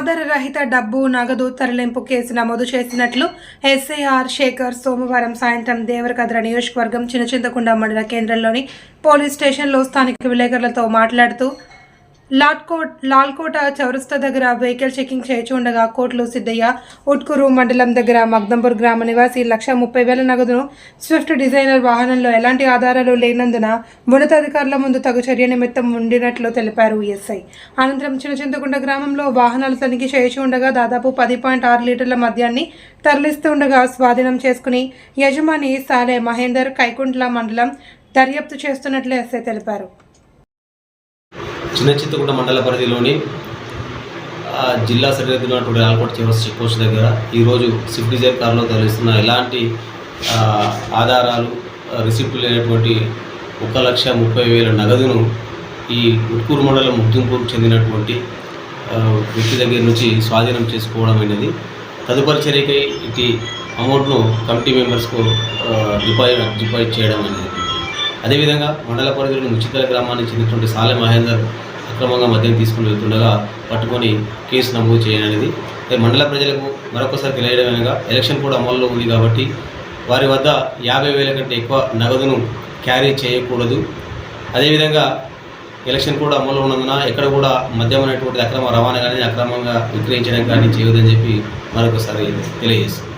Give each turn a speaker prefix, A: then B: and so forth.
A: రహిత డబ్బు నగదు తరలింపు కేసు నమోదు చేసినట్లు ఎస్ఐఆర్ శేఖర్ సోమవారం సాయంత్రం దేవరకద్ర నియోజకవర్గం చిన్నచింతకుండ మండల కేంద్రంలోని పోలీస్ స్టేషన్లో స్థానిక విలేకరులతో మాట్లాడుతూ లాట్కోట్ లాల్కోట చౌరస్తా దగ్గర వెహికల్ చెకింగ్ చేయించి ఉండగా కోట్లు సిద్ధయ్య ఉట్కూరు మండలం దగ్గర మగ్దంపూర్ గ్రామ నివాసి లక్ష ముప్పై వేల నగదును స్విఫ్ట్ డిజైనర్ వాహనంలో ఎలాంటి ఆధారాలు లేనందున ఉన్నతాధికారుల ముందు తగు చర్య నిమిత్తం ఉండినట్లు తెలిపారు ఎస్ఐ. అనంతరం చిన్నచింతకుంట గ్రామంలో వాహనాలు తనిఖీ చేయించి ఉండగా దాదాపు పది పాయింట్ ఆరు లీటర్ల మద్యాన్ని తరలిస్తూ ఉండగా స్వాధీనం చేసుకుని యజమాని సాలే మహేందర్ కైకుంట్ల మండలం దర్యాప్తు చేస్తున్నట్లు ఎస్ఐ తెలిపారు.
B: చిన్న చిత్తకుంట మండల పరిధిలోని జిల్లా సరిహద్దులో ఉన్నటువంటి ఆల్కోట్ చివరి చెక్ పోస్ట్ దగ్గర ఈరోజు స్విఫ్ట్ డిజైర్ కారులో తరలిస్తున్న ఎలాంటి ఆధారాలు ఆ, రిసిప్ట్ లేనటువంటి ఒక లక్ష ముప్పై వేల నగదును ఈ ఉట్కూరు మండలం ముగ్దుంపూర్కు చెందినటువంటి వ్యక్తి దగ్గర నుంచి స్వాధీనం చేసుకోవడం అనేది తదుపరి చర్యకై ఇటు అమౌంట్ను కమిటీ మెంబర్స్కు డిపాజిట్ డిపాజిట్ చేయడం అనేది అదేవిధంగా మండల పరిధిలోని ముచ్చితల గ్రామానికి చెందినటువంటి సాలె మహేందర్ అక్రమంగా మద్యం తీసుకుని వెళ్తుండగా పట్టుకొని కేసు నమోదు చేయననేది మండల ప్రజలకు మరొకసారి తెలియడమేనగా ఎలక్షన్ కూడా అమల్లో ఉంది కాబట్టి వారి వద్ద యాభై వేల కంటే ఎక్కువ నగదును క్యారీ చేయకూడదు. అదేవిధంగా ఎలక్షన్ కూడా అమల్లో ఉన్నందున ఎక్కడ కూడా మద్యం అనేటువంటి అక్రమ రవాణా కానీ అక్రమంగా విక్రయించడం కానీ చేయొద్దని చెప్పి మరొకసారి తెలియజేస్తుంది